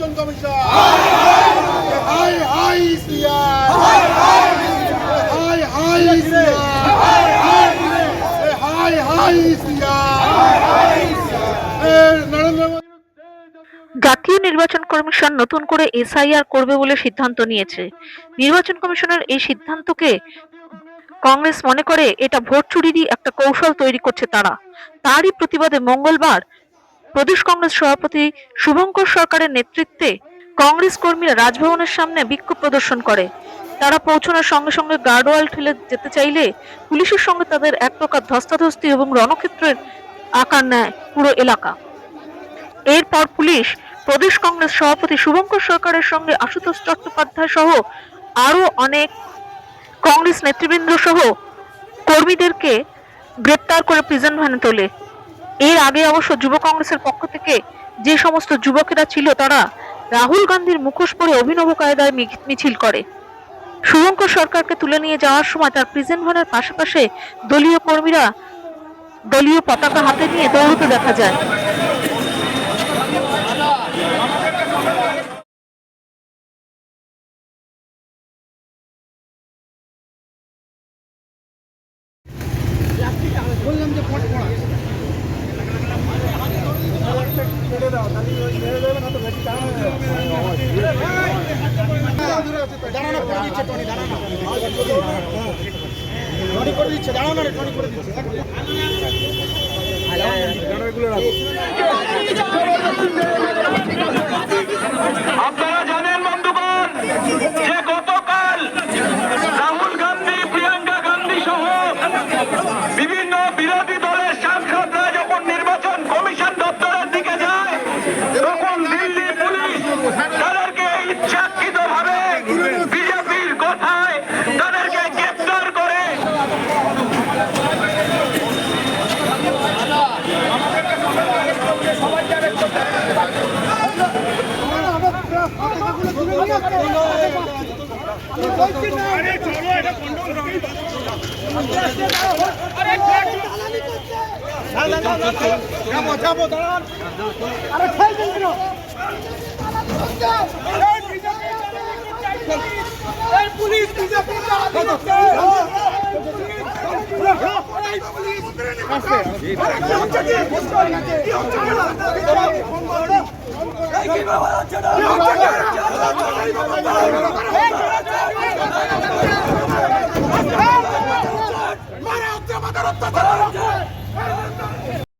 নির্বাচন কমিশন হাই হাই সিয়ার হাই হাই সিয়ার হাই হাই সিয়ার নরেন্দ্র মোদী জাতীয় নির্বাচন কমিশন নতুন করে এসআইআর করবে বলে সিদ্ধান্ত নিয়েছে নির্বাচন কমিশনের এই সিদ্ধান্তকে কংগ্রেস মনে করে এটা ভোট চুরিরই একটা কৌশল তৈরি করছে তারা তারই প্রতিবাদে মঙ্গলবার প্রদেশ কংগ্রেস সভাপতি শুভঙ্কর সরকারের নেতৃত্বে কংগ্রেস কর্মীরা রাজভবনের সামনে বিক্ষোভ প্রদর্শন করে। তারা পৌঁছানোর সঙ্গে সঙ্গে গার্ডওয়াল ঠেলে যেতে চাইলে পুলিশের সঙ্গে তাদের এক প্রকার ধস্তাধস্তি এবং রণক্ষেত্রের আকার নেয় পুরো এলাকা। এরপর পুলিশ প্রদেশ কংগ্রেস সভাপতি শুভঙ্কর সরকারের সঙ্গে আশুতোষ চট্টোপাধ্যায় সহ আরও অনেক কংগ্রেস নেতৃবৃন্দ সহ কর্মীদেরকে গ্রেপ্তার করে প্রিজন ভ্যানে তোলে। এর আগে অবশ্য যুব কংগ্রেসের পক্ষ থেকে যে সমস্ত যুবকেরা ছিল তারা রাহুল গান্ধীর মুখোশ পরে অভিনব কায়দায় মিছিল করে। শুভঙ্কর সরকারকে তুলে নিয়ে যাওয়ার সময় তার প্রিজন ভ্যানের পাশাপাশি দলীয় কর্মীরা দলীয় পতাকা হাতে নিয়ে দৌড়তে দেখা যায়। দাঁড়ানো করে দিচ্ছে টনি দাঁড়ানো করে দিচ্ছে যাব যাব মারা হচ্ছে আমাদের অত্যাচার